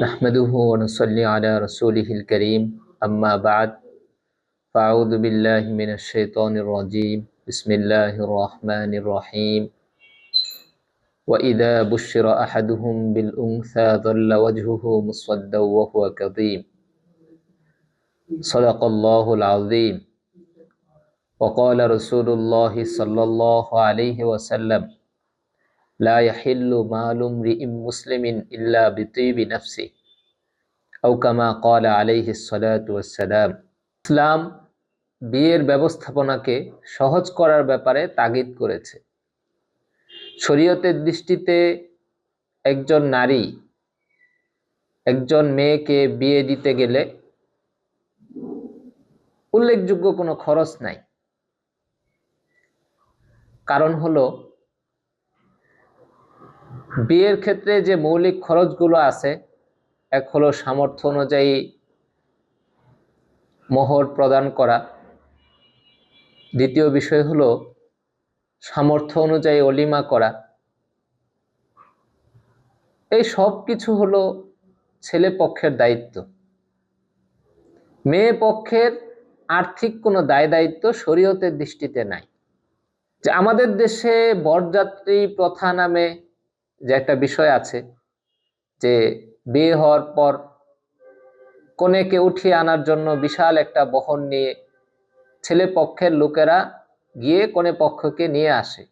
نحمده ونصلي على رسوله الكريم. أما بعد فأعوذ بالله من الشيطان الرجيم. بسم الله الرحمن الرحيم. وإذا بشر أحدهم بالأنثى ظل وجهه مسودا وهو كظيم. صدق الله العظيم. وقال رسول الله صلى الله عليه وسلم লা ইয়াহিল্লু মালুম রিম মুসলিমিন ইল্লা বিতিবি নফসি আউকামা ইসলাম বিয়ের ব্যবস্থাপনাকে সহজ করার ব্যাপারে তাগিদ করেছে। শরীয়তের দৃষ্টিতে একজন নারী একজন মেয়েকে বিয়ে দিতে গেলে উল্লেখযোগ্য কোনো খরচ নাই। কারণ হলো বিয়ের ক্ষেত্রে যে মৌলিক খরচগুলো আছে, এক হলো সামর্থ্য অনুযায়ী মোহর প্রদান করা। দ্বিতীয় বিষয় হলো সামর্থ্য অনুযায়ী অলিমা করা। এই সব কিছু হলো ছেলে পক্ষের দায়িত্ব। মেয়ে পক্ষের আর্থিক কোনো দায় দায়িত্ব শরীয়তের দৃষ্টিতে নাই। যে আমাদের দেশে বরযাত্রী প্রথা নামে যে একটা বিষয় আছে যে বিয়ে হওয়ার পর কনেকে উঠিয়ে আনার জন্য বিশাল একটা বহন নিয়ে ছেলে পক্ষের লোকেরা গিয়ে কনে পক্ষকে নিয়ে আসে।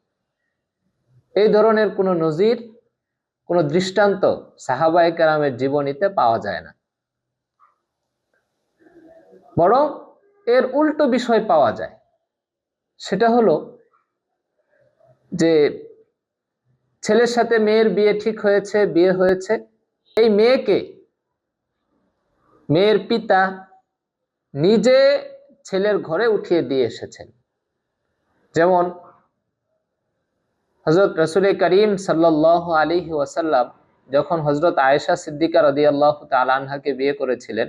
এই ধরনের কোনো নজির, কোনো দৃষ্টান্ত সাহাবাই কেরামের জীবনীতে পাওয়া যায় না। বরং এর উল্টো বিষয় পাওয়া যায়। সেটা হলো যে ছেলের সাথে মেয়ের বিয়ে ঠিক হয়েছে, বিয়ে হয়েছে। এই মেয়েকে, মেয়ের পিতা নিজে ছেলের ঘরে উঠিয়ে দিয়ে এসেছেন। যেমন হজরত রসুল করিম সাল্লাহ আলী ওয়াসাল্লাম যখন হজরত আয়েশা সিদ্দিকা রদি আল্লাহ তালানহাকে বিয়ে করেছিলেন,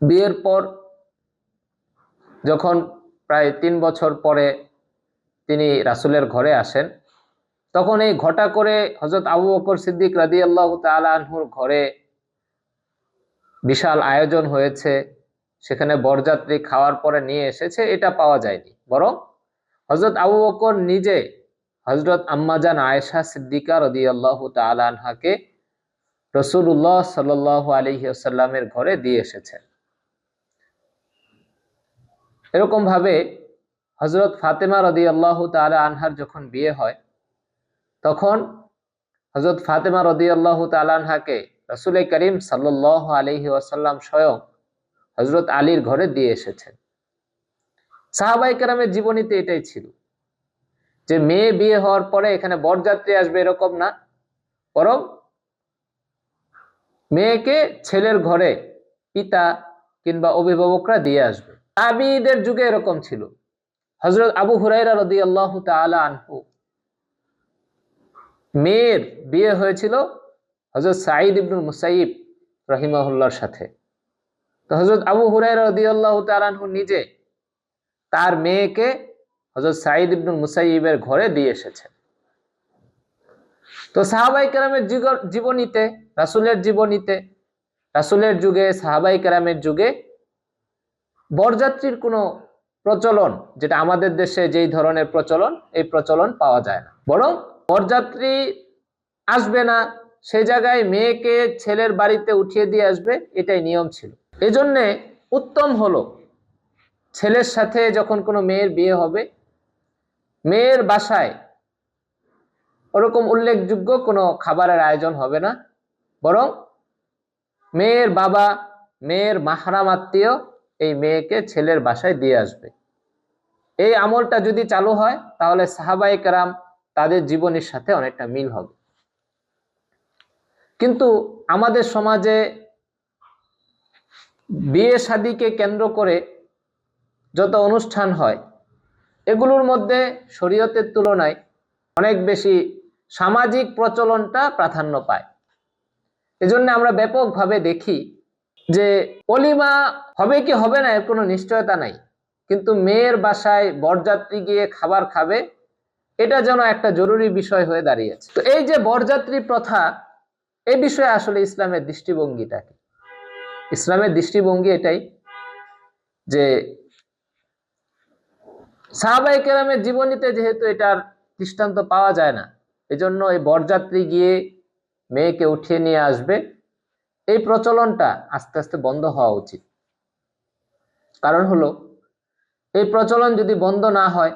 বিয়ের পর যখন প্রায় তিন বছর পরে তিনি রাসুলের ঘরে আসেন তখন এই ঘটা করে হজরত আবু বকর সিদ্দিক রাদি আল্লাহ তালাহুর ঘরে বিশাল আয়োজন হয়েছে। সেখানে বরযাত্রী খাওয়ার পরে নিয়ে এসেছে, এটা পাওয়া যায়নি। বরং হজরত আবু বকর নিজে হজরত আম্মাজান আয়েশা সিদ্দিকা রদি আল্লাহ তালাহাকে রসুল্লাহ সাল আলহিসাল্লামের ঘরে দিয়ে এসেছেন। এরকম ভাবে হজরত ফাতেমা রদি আল্লাহ তালা আনহার যখন বিয়ে হয় তখন হজরত ফাতেমা রদি আল্লাহ তালানহাকে রসুল করিম সাল্লাহ আলহি ওয়াসাল্লাম স্বয়ং হজরত আলীর ঘরে দিয়ে এসেছেন। সাহাবাই কেরামের জীবনীতে এটাই ছিল যে মেয়ে বিয়ে হওয়ার পরে এখানে বরযাত্রী আসবে এরকম না, বরং মেয়েকে ছেলের ঘরে পিতা কিংবা অভিভাবকরা দিয়ে আসবে। তাবিদের যুগে এরকম ছিল। হজরত আবু হুরাইরা রদি আল্লাহ তালা আনহু মেয়ের বিয়ে হয়েছিল হজরত সাঈদ ইবনুল মুসাইব রহিমাহুল্লার সাথে। তো হজরত আবু হুরাই রদিয়াল্লাহ তালানহু নিজে তার মেয়েকে হজরত সাঈদ ইবনুল মুসাইবের ঘরে দিয়ে এসেছেন। তো সাহাবাই কেরামের জীবনীতে, রাসুলের জীবনীতে, রাসুলের যুগে সাহাবাই কেরামের যুগে বরযাত্রীর কোনো প্রচলন, যেটা আমাদের দেশে যেই ধরনের প্রচলন, এই প্রচলন পাওয়া যায় না। বরং বরযাত্রী আসবে না, সে জায়গায় মেয়েকে ছেলের বাড়িতে উঠিয়ে দিয়ে আসবে, এটাই নিয়ম ছিল। এজন্যে উত্তম হলো, ছেলের সাথে যখন কোনো মেয়ের বিয়ে হবে, মেয়ের বাসায় ওরকম উল্লেখযোগ্য কোনো খাবারের আয়োজন হবে না, বরং মেয়ের বাবা, মেয়ের মাহারাম আত্মীয় এই মেয়েকে ছেলের বাসায় দিয়ে আসবে। এই আমলটা যদি চালু হয়, তাহলে সাহাবাই কারাম তাদের জীবনের সাথে অনেকটা মিল হবে। কিন্তু আমাদের সমাজে বিয়ে শাদিকে কেন্দ্র করে যত অনুষ্ঠান হয়, এগুলোর মধ্যে শরীয়তের তুলনায় অনেক বেশি সামাজিক প্রচলনটা প্রাধান্য পায়। এজন্য আমরা ব্যাপকভাবে দেখি যে অলিমা হবে কি হবে না এর কোনো নিশ্চয়তা নাই। কিন্তু মেয়ের বাসায় বরযাত্রী গিয়ে খাবার খাবে এটা যেন একটা জরুরি বিষয় হয়ে দাঁড়িয়েছে। তো এই যে বরযাত্রী প্রথা, এই বিষয়ে আসলে ইসলামের দৃষ্টিভঙ্গিটা ইসলামের দৃষ্টিভঙ্গি এটাই যে সাহাবাই কেরামের জীবনীতে যেহেতু এটার দৃষ্টান্ত পাওয়া যায় না, এজন্য এই বরযাত্রী গিয়ে মেয়েকে উঠিয়ে নিয়ে আসবে, এই প্রচলনটা আস্তে আস্তে বন্ধ হওয়া উচিত। কারণ হলো, এই প্রচলন যদি বন্ধ না হয়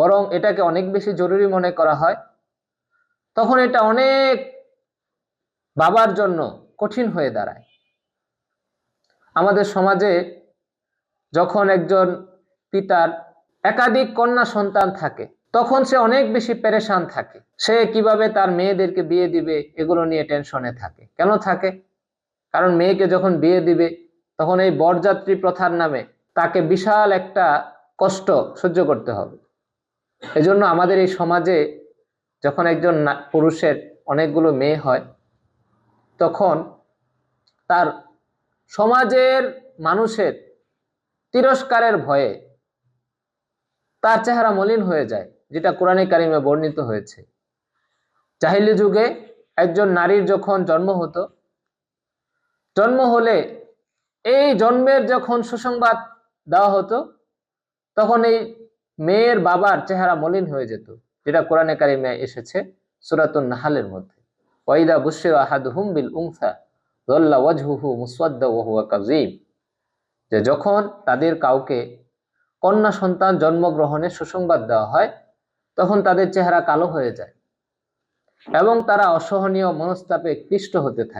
বরং এটাকে অনেক বেশি জরুরি মনে করা হয়। তখন এটা অনেক বাবার জন্য কঠিন হয়ে দাঁড়ায়। আমাদের সমাজে যখন একজন পিতার একাধিক কন্যা সন্তান থাকে, তখন সে অনেক বেশি পেরেশান থাকে। সে কীভাবে তার মেয়েদেরকে বিয়ে দিবে, এগুলো নিয়ে টেনশনে থাকে। কেন থাকে? কারণ মেয়েকে যখন বিয়ে দিবে, তখন এই বরযাত্রী প্রথার নামে তাকে বিশাল একটা কষ্ট সহ্য করতে হবে। এজন্য আমাদের এই সমাজে যখন একজন পুরুষের অনেকগুলো মেয়ে হয়, তখন তার সমাজের মানুষের তিরস্কারের ভয়ে তার চেহারা মলিন হয়ে যায়, যেটা কোরআনে কারিমে বর্ণিত হয়েছে। জাহিলি যুগে একজন নারীর যখন জন্ম হতো, জন্ম হলে এই জন্মের যখন সুসংবাদ দেওয়া হতো, তখন এই মেয়ের বাবার চেহারা মলিন হয়ে যেত, যেটা কোরআনে কারিমে এসেছে সুরাতুন নাহালের মধ্যে। ওয়াইদা বুশির আহাদুহুম বিল উংসা দল্লা ওয়াজহুহু মুসওয়াদ্দা ওয়া হুয়া কাযীম যে যখন তাদের কাউকে কন্যা সন্তান জন্মগ্রহণের সুসংবাদ দেওয়া হয়, তখন তাদের চেহারা কালো হয়ে যায় এবং তারা অসহনীয় মনস্তাপে ক্লিষ্ট হতে থাকে।